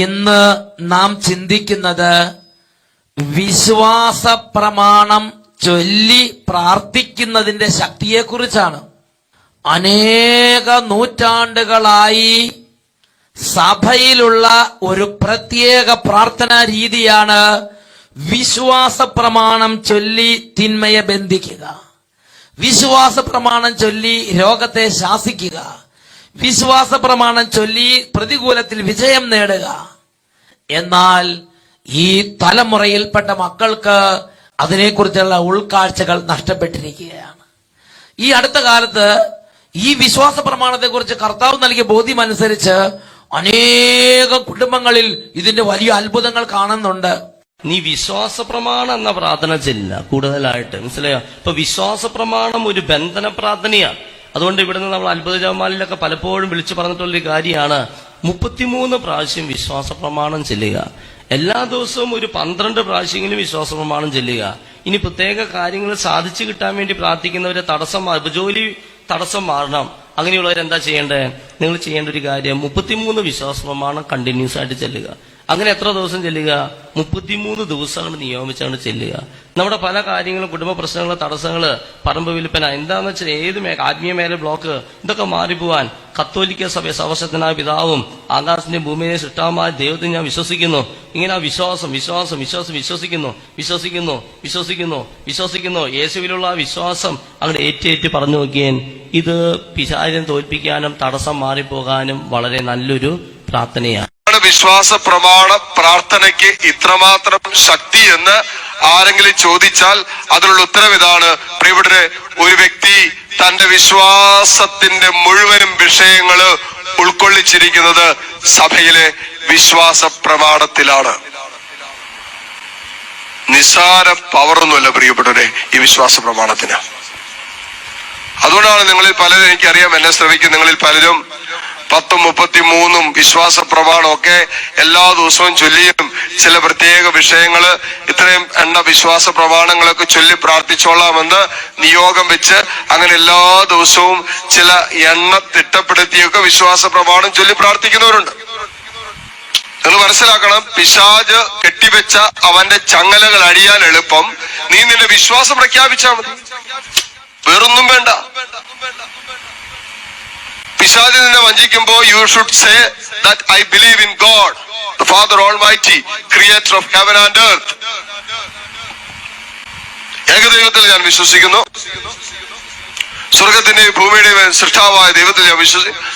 ഇന്ന് നാം ചിന്തിക്കുന്നത് വിശ്വാസ പ്രമാണം ചൊല്ലി പ്രാർത്ഥിക്കുന്നതിന്റെ ശക്തിയെക്കുറിച്ചാണ്. അനേക നൂറ്റാണ്ടുകളായി സഭയിലുള്ള ഒരു പ്രത്യേക പ്രാർത്ഥനാ രീതിയാണ് വിശ്വാസ പ്രമാണം ചൊല്ലി തിന്മയെ ബന്ധിക്കുക. വിശ്വാസ പ്രമാണം ചൊല്ലി രോഗത്തെ ശാസിക്കുക. വിശ്വാസ പ്രമാണം ചൊല്ലി പ്രതികൂലത്തിൽ വിജയം നേടുക. എന്നാൽ ഈ തലമുറയിൽപ്പെട്ട മക്കൾക്ക് അതിനെക്കുറിച്ചുള്ള ഉൾക്കാഴ്ചകൾ നഷ്ടപ്പെട്ടിരിക്കുകയാണ്. ഈ അടുത്ത കാലത്ത് ഈ വിശ്വാസ പ്രമാണത്തെക്കുറിച്ച് കർത്താവ് നൽകിയ ബോധ്യം അനുസരിച്ച് അനേക കുടുംബങ്ങളിൽ ഇതിന്റെ വലിയ അത്ഭുതങ്ങൾ കാണുന്നുണ്ട്. നീ വിശ്വാസ പ്രമാണം എന്ന പ്രാർത്ഥന ചെല്ലില്ല കൂടുതലായിട്ട് മനസ്സിലായോ? ഇപ്പൊ വിശ്വാസ പ്രമാണം ഒരു ബന്ധന പ്രാർത്ഥനയാണ്. അതുകൊണ്ട് ഇവിടുന്ന് നമ്മൾ അത്ഭുത ജപമാലിലൊക്കെ പലപ്പോഴും വിളിച്ചു പറഞ്ഞിട്ടുള്ളൊരു കാര്യമാണ്. മുപ്പത്തിമൂന്ന് പ്രാവശ്യം വിശ്വാസ പ്രമാണം ചെല്ലുക. എല്ലാ ദിവസവും ഒരു പന്ത്രണ്ട് പ്രാവശ്യമെങ്കിലും വിശ്വാസ പ്രമാണം ചെല്ലുക. ഇനി പ്രത്യേക കാര്യങ്ങൾ സാധിച്ചു കിട്ടാൻ വേണ്ടി പ്രാർത്ഥിക്കുന്നവരെ തടസ്സം ജോലി തടസ്സം മാറണം. അങ്ങനെയുള്ളവരെന്താ ചെയ്യേണ്ടത്? നിങ്ങൾ ചെയ്യേണ്ട ഒരു കാര്യം മുപ്പത്തിമൂന്ന് വിശ്വാസ പ്രമാണം കണ്ടിന്യൂസ് ആയിട്ട് ചെല്ലുക. അങ്ങനെ എത്ര ദിവസം ചെല്ലുക? മുപ്പത്തിമൂന്ന് ദിവസമാണ് നിയോഗിച്ചാണ് ചെല്ലുക. നമ്മുടെ പല കാര്യങ്ങളും കുടുംബ പ്രശ്നങ്ങൾ തടസ്സങ്ങൾ പറമ്പ് വിൽപ്പന എന്താന്ന് വെച്ചാൽ ഏത് ആത്മീയ മേഖല ബ്ലോക്ക് ഇതൊക്കെ മാറിപ്പോവാൻ കത്തോലിക്ക സഭ സവശത്തിനായ പിതാവും ആകാശത്തിന്റെ ഭൂമിയെ സൃഷ്ടാവുമായ ദൈവത്തെ ഞാൻ വിശ്വസിക്കുന്നു. ഇങ്ങനെ ആ വിശ്വാസം വിശ്വാസം വിശ്വാസം വിശ്വസിക്കുന്നു വിശ്വസിക്കുന്നു വിശ്വസിക്കുന്നു വിശ്വസിക്കുന്നു. യേശുവിലുള്ള ആ വിശ്വാസം അങ്ങനെ ഏറ്റേറ്റ് പറഞ്ഞു നോക്കിയേൻ. ഇത് പിശാചിനെ തോൽപ്പിക്കാനും തടസ്സം മാറിപ്പോകാനും വളരെ നല്ലൊരു പ്രാർത്ഥനയാണ്. വിശ്വാസ പ്രമാണ പ്രാർത്ഥനയ്ക്ക് ഇത്രമാത്രം ശക്തി എന്ന് ആരെങ്കിലും ചോദിച്ചാൽ അതിനുള്ള ഉത്തരം ഇതാണ്. പ്രിയപ്പെട്ടരെ ഒരു വ്യക്തി തന്റെ വിശ്വാസത്തിന്റെ മുഴുവനും വിഷയങ്ങൾ ഉൾക്കൊള്ളിച്ചിരിക്കുന്നത് സഭയിലെ വിശ്വാസ പ്രമാണത്തിലാണ് നിസാര പവറൊന്നുമല്ല പ്രിയപ്പെട്ടവരെ ഈ വിശ്വാസ പ്രമാണത്തിന് അതുകൊണ്ടാണ് നിങ്ങളിൽ പലരും എനിക്കറിയാം എന്നെ ശ്രമിക്കും നിങ്ങളിൽ പലരും പത്തും മുപ്പത്തിമൂന്നും വിശ്വാസ പ്രമാണമൊക്കെ എല്ലാ ദിവസവും ചൊല്ലിയും ചില പ്രത്യേക വിഷയങ്ങൾ ഇത്രയും എണ്ണ വിശ്വാസ പ്രമാണങ്ങളൊക്കെ ചൊല്ലി പ്രാർത്ഥിച്ചോളാമെന്ന് നിയോഗം വെച്ച് അങ്ങനെ എല്ലാ ദിവസവും ചില എണ്ണ തിട്ടപ്പെടുത്തിയൊക്കെ വിശ്വാസ പ്രമാണം ചൊല്ലി പ്രാർത്ഥിക്കുന്നവരുണ്ട്. നിങ്ങൾ മനസ്സിലാക്കണം പിശാജ് കെട്ടിവെച്ച അവന്റെ ചങ്ങലകൾ അഴിയാൻ എളുപ്പം. നീ നിന്റെ വിശ്വാസം പ്രഖ്യാപിച്ചാൽ മതി. വേറൊന്നും വേണ്ട. വഞ്ചിക്കുമ്പോ you should say that I believe in God the Father almighty creator of heaven and earth ഏകദൈവത്തിൽ ഞാൻ വിശ്വസിക്കുന്നു. സ്വർഗത്തിന്റെയും ഭൂമിയുടെയും സൃഷ്ടാവായ ദൈവത്തിൽ ഞാൻ വിശ്വസിക്കുന്നു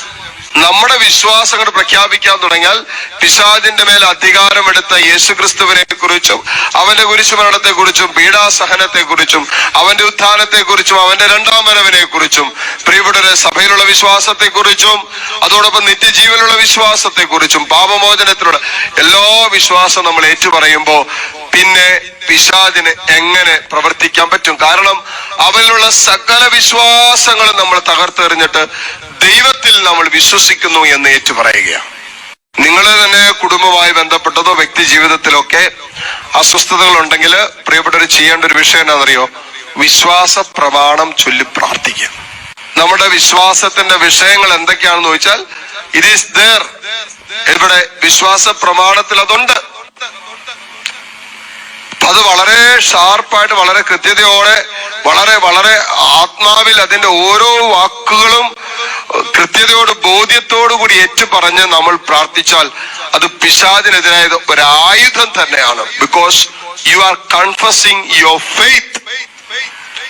നമ്മുടെ വിശ്വാസം അങ്ങോട്ട് പ്രഖ്യാപിക്കാൻ തുടങ്ങിയാൽ പിശാചിന്റെ മേൽ അധികാരമെടുത്ത യേശുക്രിസ്തുവിനെ കുറിച്ചും അവന്റെ കുരിശുമരണത്തെ കുറിച്ചും പീഡാസഹനത്തെ കുറിച്ചും അവന്റെ ഉത്ഥാനത്തെ കുറിച്ചും അവന്റെ രണ്ടാം വരവിനെ കുറിച്ചും പ്രിയപ്പെട്ടവരെ സഭയിലുള്ള വിശ്വാസത്തെ കുറിച്ചും അതോടൊപ്പം നിത്യജീവനുള്ള വിശ്വാസത്തെ കുറിച്ചും പാപമോചനത്തിലൂടെ എല്ലാ വിശ്വാസം നമ്മൾ ഏറ്റുപറയുമ്പോ പിന്നെ പിശാദിന് എങ്ങനെ പ്രവർത്തിക്കാൻ പറ്റും? കാരണം അവനിലുള്ള സകല വിശ്വാസങ്ങളും നമ്മൾ തകർത്തെറിഞ്ഞിട്ട് ദൈവത്തിൽ നമ്മൾ വിശ്വസിക്കുന്നു എന്ന് ഏറ്റു പറയുകയാണ്. നിങ്ങൾ തന്നെ കുടുംബമായി ബന്ധപ്പെട്ടതോ വ്യക്തി ജീവിതത്തിലൊക്കെ അസ്വസ്ഥതകൾ ഉണ്ടെങ്കിൽ പ്രിയപ്പെട്ടവർ ചെയ്യേണ്ട ഒരു വിഷയം എന്താണെന്നറിയോ? വിശ്വാസ പ്രമാണം ചൊല്ലി പ്രാർത്ഥിക്കുക. നമ്മുടെ വിശ്വാസത്തിന്റെ വിഷയങ്ങൾ എന്തൊക്കെയാണെന്ന് ചോദിച്ചാൽ ഇറ്റ് ഈസ് ദർ ഇവിടെ വിശ്വാസ പ്രമാണത്തിൽ അതുണ്ട് അപ്പൊ അത് ഷാർപ്പായിട്ട് വളരെ കൃത്യതയോടെ വളരെ വളരെ ആത്മാവിൽ അതിന്റെ ഓരോ വാക്കുകളും കൃത്യതയോട് കൂടി ഏറ്റു പറഞ്ഞ് നമ്മൾ പ്രാർത്ഥിച്ചാൽ അത് പിശാദിനെതിരായത് ഒരായുധം തന്നെയാണ്. Because you are confusing your faith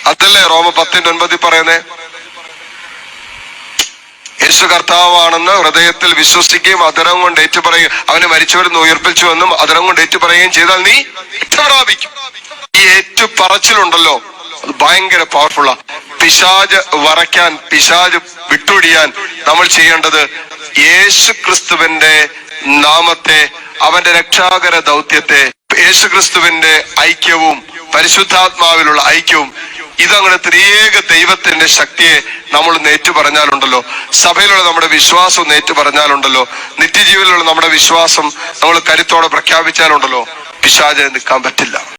അതല്ലേ റോമ പത്തിന്റെ ഒൻപതിൽ പറയുന്നേ? യേശു കർത്താവാണെന്ന് ഹൃദയത്തിൽ വിശ്വസിക്കുകയും അതരം കൊണ്ട് ഏറ്റുപറയുകയും അവനെ മരിച്ചവരെന്ന് ഉയർപ്പിച്ചുവെന്നും അതരം കൊണ്ട് ഏറ്റുപറയുകയും ചെയ്താൽ നീ പ്രാപിക്കും ഈ ഏറ്റുപറച്ചിലുണ്ടല്ലോ അത് ഭയങ്കര പവർഫുള്ള പിശാജ് വരയ്ക്കാൻ പിശാജ് വിട്ടുപിടിയാൻ നമ്മൾ ചെയ്യേണ്ടത് യേശു ക്രിസ്തുവിന്റെ നാമത്തെ അവന്റെ രക്ഷാകര ദൗത്യത്തെ യേശു ക്രിസ്തുവിന്റെ ഐക്യവും പരിശുദ്ധാത്മാവിലുള്ള ഐക്യവും ഇതങ്ങനെ ത്രിയേക ദൈവത്തിന്റെ ശക്തിയെ നമ്മൾ നേറ്റു പറഞ്ഞാലുണ്ടല്ലോ. സഭയിലുള്ള നമ്മുടെ വിശ്വാസം നേറ്റു പറഞ്ഞാലുണ്ടല്ലോ. നിത്യജീവനിലുള്ള നമ്മുടെ വിശ്വാസം നമ്മൾ കരുത്തോടെ പ്രഖ്യാപിച്ചാലുണ്ടല്ലോ. പിശാചിന് നിൽക്കാൻ പറ്റില്ല.